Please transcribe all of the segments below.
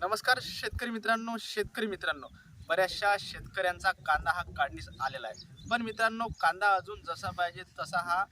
नमस्कार शेतकरी मित्रांनो शेतकरी मित्रांनो. बऱ्याचशा शेतकऱ्यांचा कांदा हा काढणीस आलेला आहे. पण मित्रांनो कांदा अजून जसा पाहिजे तसा हा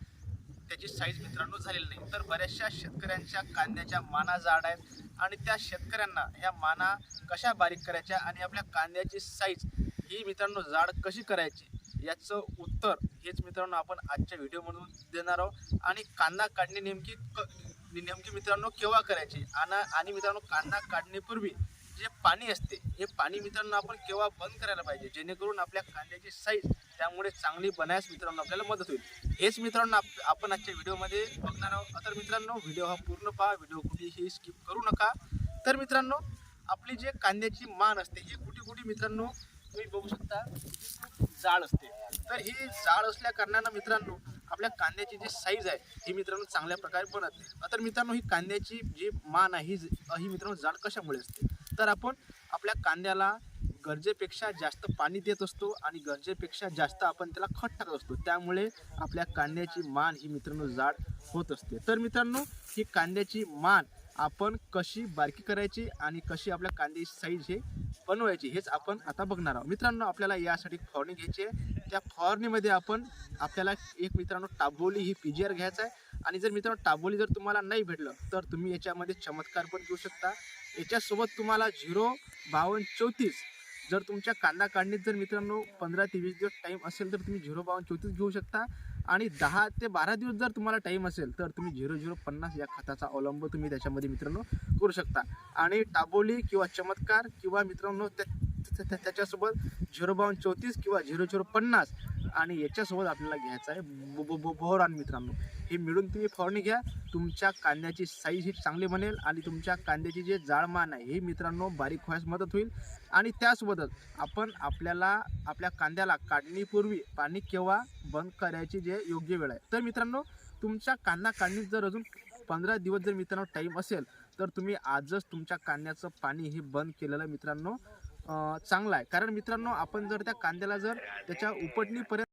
त्याची साईज मित्रांनो झालेली नाही. तर बऱ्याचशा शेतकऱ्यांच्या कांद्याच्या माना जाड आहेत आणि त्या शेतकऱ्यांना ह्या माना कशा बारीक करायच्या आणि आपल्या कांद्याची साईज ही मित्रांनो जाड कशी करायची याचं उत्तर हेच मित्रांनो आपण आजच्या व्हिडिओमधून देणार आहोत. आणि कांदा काढणे नेमकी क- नेमकी मित्रांनो केव्हा करायची? आणि आणि मित्रांनो कांदा काढण्यापूर्वी जे पाणी असते हे पाणी मित्रांनो आपण केव्हा बंद करायला पाहिजे? जेणेकरून आपल्या कांद्याची साईज त्यामुळे चांगली बनायस मित्रांनो आपल्याला मदत होईल. हेच मित्रांनो आप- आपण आजच्या व्हिडिओमध्ये बघणार आहोत. तर मित्रांनो व्हिडिओ हा पूर्ण पहा. व्हिडिओ कुठेही स्किप करू नका. तर मित्रांनो आपली जे कांद्याची मान असते हे कुठे कुठे मित्रांनो तुम्ही बघू शकता? ही खूप जाड असते. तर ही जाड असल्या कारणानं मित्रांनो आपल्या कांद्याची जी साईज आहे ही मित्रांनो चांगल्या प्रकारे बनत नाही. तर मित्रांनो ही कांद्याची जी मान आहे ही ज- ही मित्रांनो जाड कशामुळे असते? तर आपण आपल्या कांद्याला गरजेपेक्षा जास्त पाणी देत असतो आणि गरजेपेक्षा जास्त आपण त्याला खत टाकत असतो. त्यामुळे आपल्या कांद्याची मान ही मित्रांनो जाड होत असते. तर मित्रांनो ही कांद्याची मान आपण कशी बारकी करायची आणि कशी आपल्या कांद्याची साईज हे बनवायची हेच आपण आता बघणार आहोत. मित्रांनो आपल्याला यासाठी फवारणी घ्यायची आहे. त्या फवारणीमध्ये आपण आपल्याला एक मित्रांनो टाबोली ही पी जी आर घ्यायचं आहे. आणि जर मित्रांनो टाबोली जर तुम्हाला नाही भेटलं तर तुम्ही याच्यामध्ये चमत्कार पण घेऊ शकता. याच्यासोबत तुम्हाला झिरो बावन्न चौतीस जर तुमच्या कांदा काढणीत जर मित्रांनो पंधरा ते वीस दिवस टाईम असेल तर तुम्ही झिरो बावन्न चौतीस घेऊ शकता. आणि दहा ते बारा दिवस जर तुम्हाला टाईम असेल तर तुम्ही झिरो झिरो पन्नास या खताचा अवलंब तुम्ही त्याच्यामध्ये मित्रांनो करू शकता. आणि टाबोली किंवा चमत्कार किंवा मित्रांनो त्या त्या- त्याच्यासोबत झिरो बावन्न चौतीस किंवा झिरो झिरो पन्नास आणि याच्यासोबत आपल्याला घ्यायचं आहे ब- ब- मित्रांनो. हे मिळून तुम्ही फवारणी घ्या. तुमच्या कांद्याची साईज ही चांगली बनेल आणि तुमच्या कांद्याची जे जाळमान आहे हे मित्रांनो बारीक व्हायस मदत होईल. आणि त्यासोबतच आपण आपल्याला आपल्या कांद्याला काढणीपूर्वी पाणी केव्हा बंद करायची जे योग्य वेळ आहे. तर मित्रांनो तुमच्या कांदा काढणीत जर अजून पंधरा दिवस जर मित्रांनो टाईम असेल तर तुम्ही आजच तुमच्या कांद्याचं पाणी हे बंद केलेलं मित्रांनो चांगला चांगलं आहे. कारण मित्रांनो आपण जर त्या कांद्याला जर त्याच्या उपटणीपर्यंत